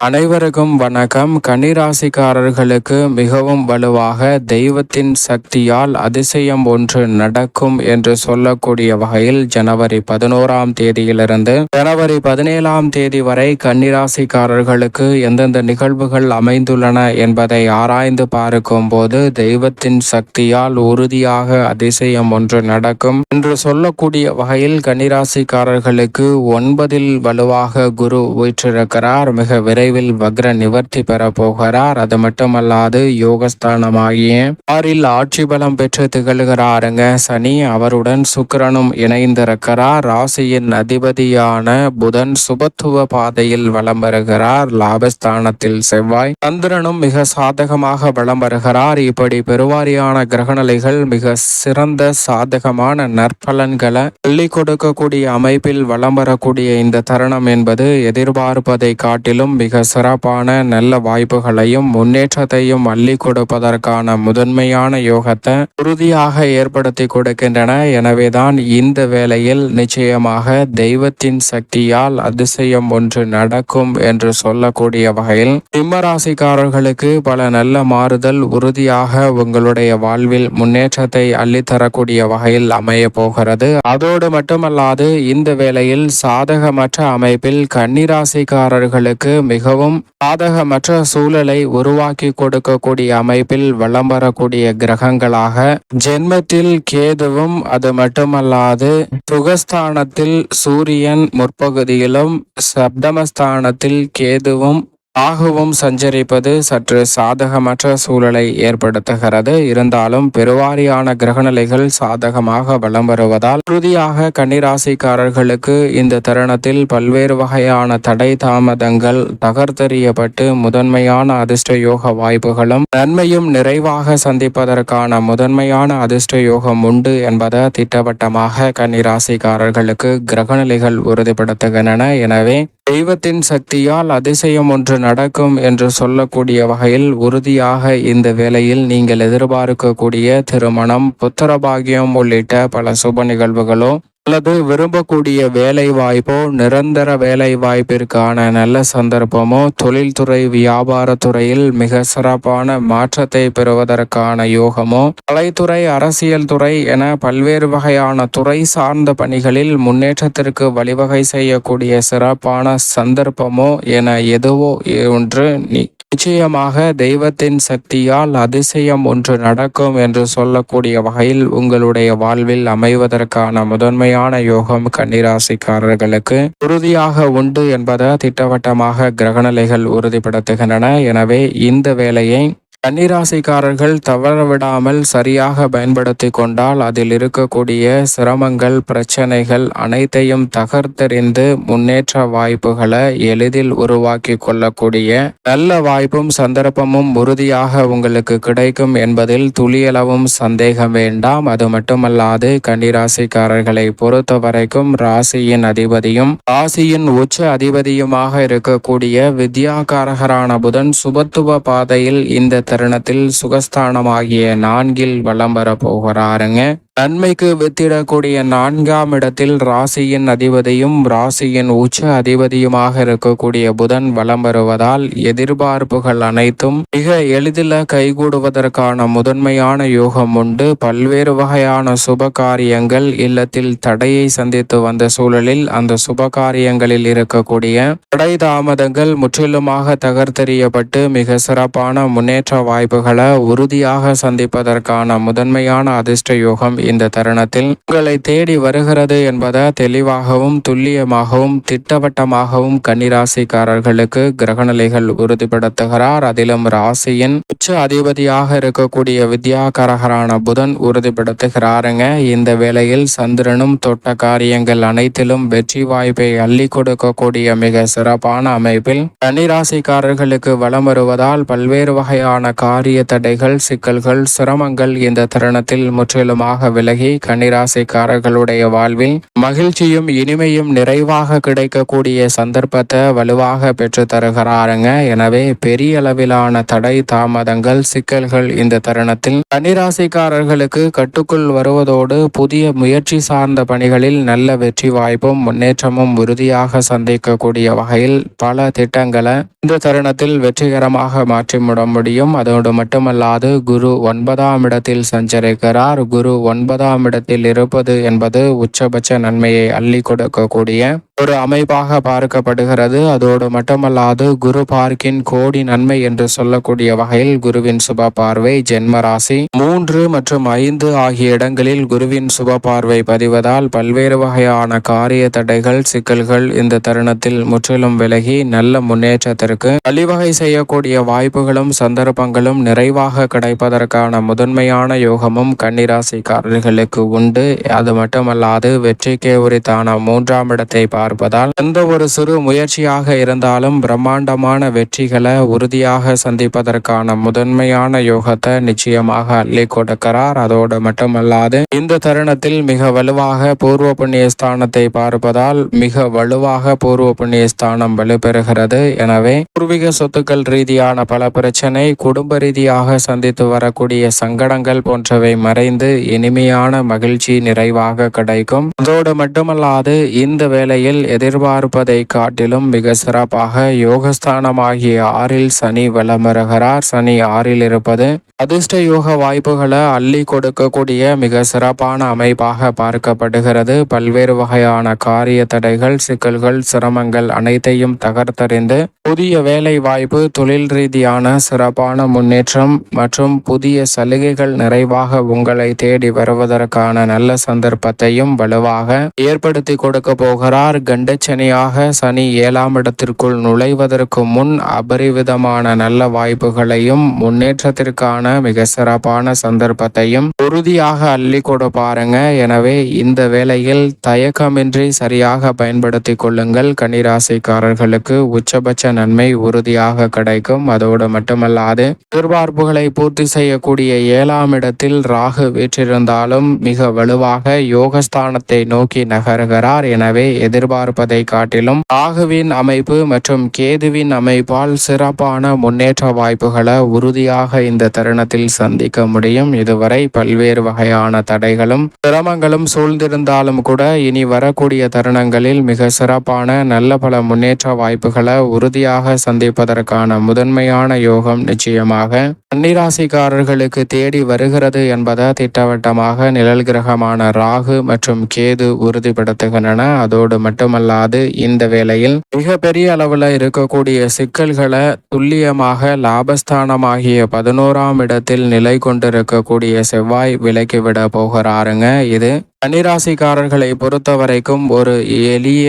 அனைவருக்கும் வணக்கம். கன்னிராசிக்காரர்களுக்கு மிகவும் வலுவாக தெய்வத்தின் சக்தியால் அதிசயம் ஒன்று நடக்கும் என்று சொல்லக்கூடிய வகையில் ஜனவரி பதினோராம் தேதியிலிருந்து ஜனவரி பதினேழாம் தேதி வரை கன்னிராசிக்காரர்களுக்கு எந்தெந்த நிகழ்வுகள் அமைந்துள்ளன என்பதை ஆராய்ந்து பார்க்கும் போது தெய்வத்தின் சக்தியால் உறுதியாக அதிசயம் ஒன்று நடக்கும் என்று சொல்லக்கூடிய வகையில் கன்னிராசிக்காரர்களுக்கு ஒன்பதில் வலுவாக குரு வீற்றிருக்கிறார். மிக விரைவில் விரைவில் வக்ர நிவர்த்தி பெற போகிறார். அது மட்டுமல்லாது யோகஸ்தானமாகிய ஆறில் ஆட்சி பலம் பெற்று திகழ்கிறாருங்க. சனி அவருடன் சுக்கிரனும் இணைந்திருக்கிறார். ராசியின் அதிபதியான புதன் சுபத்துவ பாதையில் வலம் வருகிறார். லாபஸ்தானத்தில் செவ்வாய் சந்திரனும் மிக சாதகமாக வலம் வருகிறார். இப்படி பெருவாரியான கிரகநிலைகள் மிக சிறந்த சாதகமான நற்பலன்களை அள்ளி கொடுக்கக்கூடிய அமைப்பில் வலம் வரக்கூடிய இந்த தருணம் என்பது எதிர்பார்ப்பதை காட்டிலும் மிக சிறப்பான நல்ல வாய்ப்புகளையும் முன்னேற்றத்தையும் அள்ளி கொடுப்பதற்கான முதன்மையான யோகத்தை உறுதியாக ஏற்படுத்தி கொடுக்கின்றன. எனவேதான் இந்த வேளையில் நிச்சயமாக தெய்வத்தின் சக்தியால் அதிசயம் ஒன்று நடக்கும் என்று சொல்லக்கூடிய வகையில் சிம்மராசிக்காரர்களுக்கு பல நல்ல மாறுதல் உறுதியாக உங்களுடைய வாழ்வில் முன்னேற்றத்தை அள்ளித்தரக்கூடிய வகையில் அமைய போகிறது. அதோடு மட்டுமல்லாது இந்த வேளையில் சாதகமற்ற அமைப்பில் கன்னிராசிக்காரர்களுக்கு மிக மிகவும் பாதகமற்ற சூழலை உருவாக்கி கொடுக்கக்கூடிய அமைப்பில் வளம் வரக்கூடிய கிரகங்களாக ஜென்மத்தில் கேதுவும் அது மட்டுமல்லாது சுகஸ்தானத்தில் சூரியன் முற்பகுதியிலும் சப்தமஸ்தானத்தில் கேதுவும் ராகுவும் சஞ்சரிப்பது சற்று சாதகமற்ற சூழலை ஏற்படுத்துகிறது. இருந்தாலும் பெருவாரியான கிரகநிலைகள் சாதகமாக வலம் வருவதால் உறுதியாக கன்னிராசிக்காரர்களுக்கு இந்த தருணத்தில் பல்வேறு வகையான தடை தாமதங்கள் தகர்த்தெறியப்பட்டு முதன்மையான அதிர்ஷ்ட யோக வாய்ப்புகளும் நன்மையும் நிறைவாக சந்திப்பதற்கான முதன்மையான அதிர்ஷ்ட யோகம் உண்டு என்பதை திட்டவட்டமாக கன்னிராசிக்காரர்களுக்கு கிரகநிலைகள் உறுதிப்படுத்துகின்றன. எனவே தெய்வத்தின் சக்தியால் அதிசயம் ஒன்று நடக்கும் என்று சொல்லக்கூடிய வகையில் உறுதியாக இந்த வேளையில் நீங்கள் எதிர்பார்க்கக்கூடிய திருமணம் புத்திரபாகியம் உள்ளிட்ட பல சுப நிகழ்வுகளும் அல்லது விரும்பக்கூடிய வேலை வாய்ப்போ நிரந்தர வேலை வாய்ப்பிற்கான நல்ல சந்தர்ப்பமோ தொழில்துறை வியாபாரத்துறையில் மிக சிறப்பான மாற்றத்தை பெறுவதற்கான யோகமோ கலைத்துறை அரசியல் துறை என பல்வேறு வகையான துறை சார்ந்த பணிகளில் முன்னேற்றத்திற்கு வழிவகை செய்யக்கூடிய சிறப்பான சந்தர்ப்பமோ என எதுவோ ஒன்று நீ நிச்சயமாக தெய்வத்தின் சக்தியால் அதிசயம் ஒன்று நடக்கும் என்று சொல்லக்கூடிய வகையில் உங்களுடைய வாழ்வில் அமைவதற்கான முதன்மையான யோகம் கன்னிராசிக்காரர்களுக்கு உறுதியாக உண்டு என்பதை திட்டவட்டமாக கிரகநிலைகள் உறுதிப்படுத்துகின்றன. எனவே இந்த வேலையை கன்னிராசிக்காரர்கள் தவறவிடாமல் சரியாக பயன்படுத்தி கொண்டால் அதில் இருக்கக்கூடிய சிரமங்கள் பிரச்சனைகள் அனைத்தையும் தகர்த்தெறிந்து முன்னேற்ற வாய்ப்புகளை எளிதில் உருவாக்கி கொள்ளக்கூடிய நல்ல வாய்ப்பும் சந்தர்ப்பமும் உறுதியாக உங்களுக்கு கிடைக்கும் என்பதில் துளியளவும் சந்தேகம் வேண்டாம். அது மட்டுமல்லாது கன்னிராசிக்காரர்களை பொறுத்த வரைக்கும் ராசியின் அதிபதியும் ராசியின் உச்ச அதிபதியுமாக இருக்கக்கூடிய வித்யாகாரகரான புதன் சுபத்துவ பாதையில் இந்த தருணத்தில் சுகஸ்தானமாகிய நான்கில் வலம் வர போகிறாருங்க. நன்மைக்கு வித்திடக்கூடிய நான்காம் இடத்தில் ராசியின் அதிபதியும் ராசியின் உச்ச அதிபதியுமாக இருக்கக்கூடிய புதன் வலம் வருவதால் எதிர்பார்ப்புகள் அனைத்தும் மிக எளிதில் கைகூடுவதற்கான முதன்மையான யோகம் உண்டு. பல்வேறு வகையான சுப காரியங்கள் இல்லத்தில் தடையை சந்தித்து வந்த சூழலில் அந்த சுப காரியங்களில் இருக்கக்கூடிய தடை தாமதங்கள் முற்றிலுமாக தகர்த்தெறியப்பட்டு மிக சிறப்பான முன்னேற்ற வாய்ப்புகளை உறுதியாக சந்திப்பதற்கான முதன்மையான அதிர்ஷ்ட யோகம் இந்த தருணத்தில் உங்களை தேடி வருகிறது என்பதை தெளிவாகவும் துல்லியமாகவும் திட்டவட்டமாகவும் கன்னிராசிக்காரர்களுக்கு கிரகநிலைகள் உறுதிப்படுத்துகிறார். அதிலும் ராசியின் உச்ச அதிபதியாக இருக்கக்கூடிய வித்யாகரகரான புதன் உறுதிப்படுத்துகிறாருங்க. இந்த வேளையில் சந்திரனும் தொட்ட காரியங்கள் அனைத்திலும் வெற்றி வாய்ப்பை அள்ளி கொடுக்கக்கூடிய மிக சிறப்பான அமைப்பில் கன்னிராசிக்காரர்களுக்கு வளம் வருவதால் பல்வேறு வகையான காரிய தடைகள் சிக்கல்கள் சிரமங்கள் இந்த தருணத்தில் முற்றிலுமாக விலகி கன்னிராசிக்காரர்களுடைய வாழ்வில் மகிழ்ச்சியும் இனிமையும் நிறைவாக கிடைக்கக்கூடிய சந்தர்ப்பத்தை வலுவாக பெற்று தருகிறாருங்க எனவே பெரிய அளவிலான தடை தாமத சங்கடங்கள் சிக்கல்கள் இந்த தருணத்தில் கன்னிராசிக்காரர்களுக்கு கட்டுக்குள் வருவதோடு புதிய முயற்சி சார்ந்த பணிகளில் நல்ல வெற்றி வாய்ப்பும் முன்னேற்றமும் உறுதியாக சந்திக்கக்கூடிய வகையில் பல திட்டங்களை இந்த தருணத்தில் வெற்றிகரமாக மாற்றிவிட முடியும். அதோடு மட்டுமல்லாது குரு ஒன்பதாம் இடத்தில் சஞ்சரிக்கிறார். குரு ஒன்பதாம் இடத்தில் இருப்பது என்பது உச்சபட்ச நன்மையை அள்ளி கொடுக்கக்கூடிய ஒரு அமைப்பாக பார்க்கப்படுகிறது. அதோடு மட்டுமல்லாது குரு பார்க்கின் கோடி நன்மை என்று சொல்லக்கூடிய வகையில் குருவின் சுப பார்வை ஜென்மராசி மூன்று மற்றும் ஐந்து ஆகிய இடங்களில் குருவின் சுப பார்வை பதிவதால் பல்வேறு வகையான காரிய தடைகள் சிக்கல்கள் இந்த தருணத்தில் முற்றிலும் விலகி நல்ல முன்னேற்றத்திற்கு வழிவகை செய்யக்கூடிய வாய்ப்புகளும் சந்தர்ப்பங்களும் நிறைவாக கிடைப்பதற்கான முதன்மையான யோகமும் கன்னிராசிக்காரர்களுக்கு உண்டு. அது மட்டுமல்லாது வெற்றிக்கே உரித்தான மூன்றாம் இடத்தை பார்ப்பதால் எந்த ஒரு சிறு முயற்சியாக இருந்தாலும் பிரம்மாண்டமான வெற்றிகளை உறுதியாக சந்திப்பதற்கான முதன்மையான யோகத்தை நிச்சயமாக அள்ளி கொடுக்கிறார். அதோடு மட்டுமல்லாது இந்த தருணத்தில் மிக வலுவாக பூர்வ புண்ணிய ஸ்தானத்தை பார்ப்பதால் மிக வலுவாக பூர்வ புண்ணிய ஸ்தானம் வலுப்பெறுகிறது. எனவே பூர்வீக சொத்துக்கள் ரீதியான பல பிரச்சனை குடும்ப ரீதியாக சந்தித்து வரக்கூடிய சங்கடங்கள் போன்றவை மறைந்து இனிமையான மகிழ்ச்சி நிறைவாக கிடைக்கும். அதோடு மட்டுமல்லாது இந்த வேளையில் எதிர்பார்ப்பதை காட்டிலும் மிக சிறப்பாக யோகஸ்தானமாகிய ஆறில் சனி வளமருகிறார் சனி ஆறில் இருப்பது அதிர்ஷ்ட யோக வாய்ப்புகளை அள்ளி கொடுக்கக்கூடிய மிக சிறப்பான அமைப்பாக பார்க்கப்படுகிறது. பல்வேறு வகையான காரிய தடைகள் சிக்கல்கள் சிரமங்கள் அனைத்தையும் தகர்த்தறிந்து புதிய வேலை வாய்ப்பு தொழில் ரீதியான சிறப்பான முன்னேற்றம் மற்றும் புதிய சலுகைகள் நிறைவாக உங்களை தேடி வருவதற்கான நல்ல சந்தர்ப்பத்தையும் வலுவாக ஏற்படுத்தி கொடுக்க போகிறார். கண்டச்சனியாக சனி ஏழாம் இடத்திற்குள் நுழைவதற்கு முன் அபரிவிதமான நல்ல வாய்ப்புகளையும் முன்னேற்றத்திற்கான மிக சிறப்பான சந்தர்ப்பத்தையும் உறுதியாக அள்ளி கொடு பாருங்க. எனவே இந்த வேளையில் தயக்கமின்றி சரியாக பயன்படுத்தி கொள்ளுங்கள். கன்னிராசிக்காரர்களுக்கு உச்சபட்ச நன்மை உறுதியாக கிடைக்கும். அதோடு மட்டுமல்லாது எதிர்பார்ப்புகளை பூர்த்தி செய்யக்கூடிய ஏழாம் இடத்தில் ராகு வீற்றிருந்தாலும் மிக வலுவாக யோகஸ்தானத்தை நோக்கி நகர்கிறார். எனவே எதிர்பார்ப்பதை காட்டிலும் ராகுவின் அமைப்பு மற்றும் கேதுவின் அமைப்பால் சிறப்பான முன்னேற்ற வாய்ப்புகளை உறுதியாக இந்த தருணத்தில் சந்திக்க முடியும். இதுவரை பல்வேறு வகையான தடைகளும் சிரமங்களும் சூழ்ந்திருந்தாலும் கூட இனி வரக்கூடிய தருணங்களில் மிக சிறப்பான நல்ல பல முன்னேற்ற வாய்ப்புகளை உறுதியாக சந்திப்பதற்கான முதன்மையான யோகம் நிச்சயமாக கன்னிராசிக்காரர்களுக்கு தேடி வருகிறது என்பதை திட்டவட்டமாக நிழல் கிரகமான ராகு மற்றும் கேது உறுதிப்படுத்துகின்றன. அதோடு மட்டுமல்லாது இந்த வேளையில் மிக பெரிய அளவில் இருக்கக்கூடிய சிக்கல்களை துல்லியமாக லாபஸ்தானமாகிய பதினோராம் இடத்தில் நிலை கொண்டிருக்கக்கூடிய செவ்வாய் விலக்கிவிட போகிறாருங்க. இது கன்னிராசிக்காரர்களை பொறுத்த வரைக்கும் ஒரு எளிய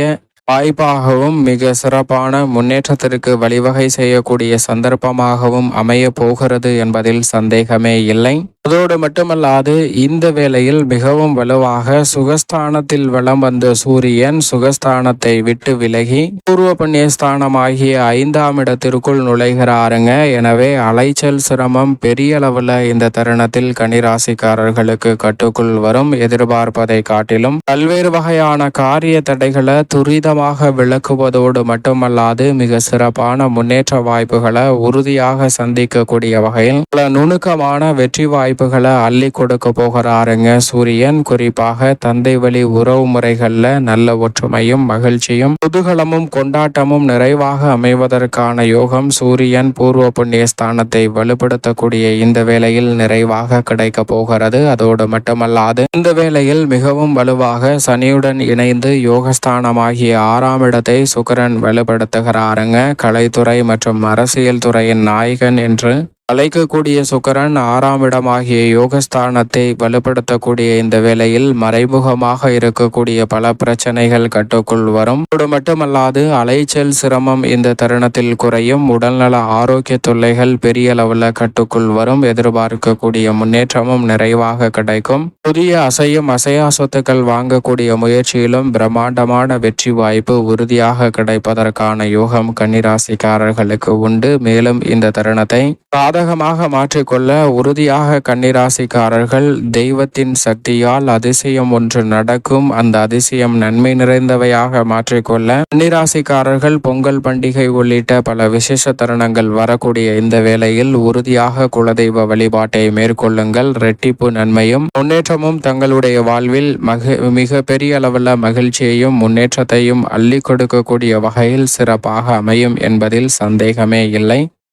வாய்ப்பாகவும் மிக சிறப்பான முன்னேற்றத்திற்கு வழிவகை செய்யக்கூடிய சந்தர்ப்பமாகவும் அமைய போகிறது என்பதில் சந்தேகமே இல்லை. அதோடு மட்டுமல்லாது இந்த வேளையில் மிகவும் வலுவாக சுகஸ்தானத்தில் வளம் வந்த சூரியன் சுகஸ்தானத்தை விட்டு விலகி பூர்வ புண்ணிய ஐந்தாம் இடத்திற்குள் நுழைகிறாருங்க. எனவே அலைச்சல் சிரமம் பெரிய அளவில் இந்த தருணத்தில் கனிராசிக்காரர்களுக்கு கட்டுக்குள் வரும் எதிர்பார்ப்பதை காட்டிலும் பல்வேறு வகையான காரிய தடைகளை துரிதமாக விளக்குவதோடு மட்டுமல்லாது மிக சிறப்பான முன்னேற்ற வாய்ப்புகளை உறுதியாக சந்திக்கக்கூடிய வகையில் பல நுணுக்கமான வெற்றி வாய்ப்புகளை அள்ளி கொடுக்க போகிறாருங்க சூரியன். குறிப்பாக தந்தை வழி உறவு முறைகளில் நல்ல ஒற்றுமையும் மகிழ்ச்சியும் புதுகலமும் கொண்டாட்டமும் நிறைவாக அமைவதற்கான யோகம் சூரியன் பூர்வ புண்ணிய ஸ்தானத்தை வலுப்படுத்தக்கூடிய இந்த வேளையில் நிறைவாக கிடைக்க போகிறது. அதோடு மட்டுமல்லாது இந்த வேளையில் மிகவும் வலுவாக சனியுடன் இணைந்து யோகஸ்தானமாகிய ஆறாம் இடத்தை சுக்கரன் வலுப்படுத்துகிறாருங்க. கலைத்துறை மற்றும் அரசியல் துறையின் நாயகன் என்று அழைக்கக்கூடிய சுக்கரன் ஆறாம் இடமாகிய யோகஸ்தானத்தை வலுப்படுத்தக்கூடிய இந்த வேளையில் மறைமுகமாக இருக்கக்கூடிய பல பிரச்சனைகள் கட்டுக்குள் வரும். அது மட்டுமல்லாது அலைச்சல் சிரமம் இந்த தருணத்தில் குறையும். உடல்நல ஆரோக்கிய தொல்லைகள் பெரிய அளவில் கட்டுக்குள் வரும். எதிர்பார்க்கக்கூடிய முன்னேற்றமும் நிறைவாக கிடைக்கும். புதிய அசையும் அசையா சொத்துக்கள் வாங்கக்கூடிய முயற்சியிலும் பிரம்மாண்டமான வெற்றி வாய்ப்பு உறுதியாக கிடைப்பதற்கான யோகம் கன்னிராசிக்காரர்களுக்கு உண்டு. மேலும் இந்த தருணத்தை சாதக சாதகமாக மாற்றிக்கொள்ள உறுதியாக கன்னிராசிக்காரர்கள் தெய்வத்தின் சக்தியால் அதிசயம் ஒன்று நடக்கும். அந்த அதிசயம் நன்மை நிறைந்தவையாக மாற்றிக்கொள்ள கன்னிராசிக்காரர்கள் பொங்கல் பண்டிகை உள்ளிட்ட பல விசேஷ தருணங்கள் வரக்கூடிய இந்த வேளையில் உறுதியாக குலதெய்வ வழிபாட்டை மேற்கொள்ளுங்கள். ரெட்டிப்பு நன்மையும் முன்னேற்றமும் தங்களுடைய வாழ்வில் மக மிக பெரிய அளவில் மகிழ்ச்சியையும் முன்னேற்றத்தையும் அள்ளி கொடுக்கக்கூடிய வகையில் சிறப்பாக அமையும் என்பதில் சந்தேகமே இல்லை.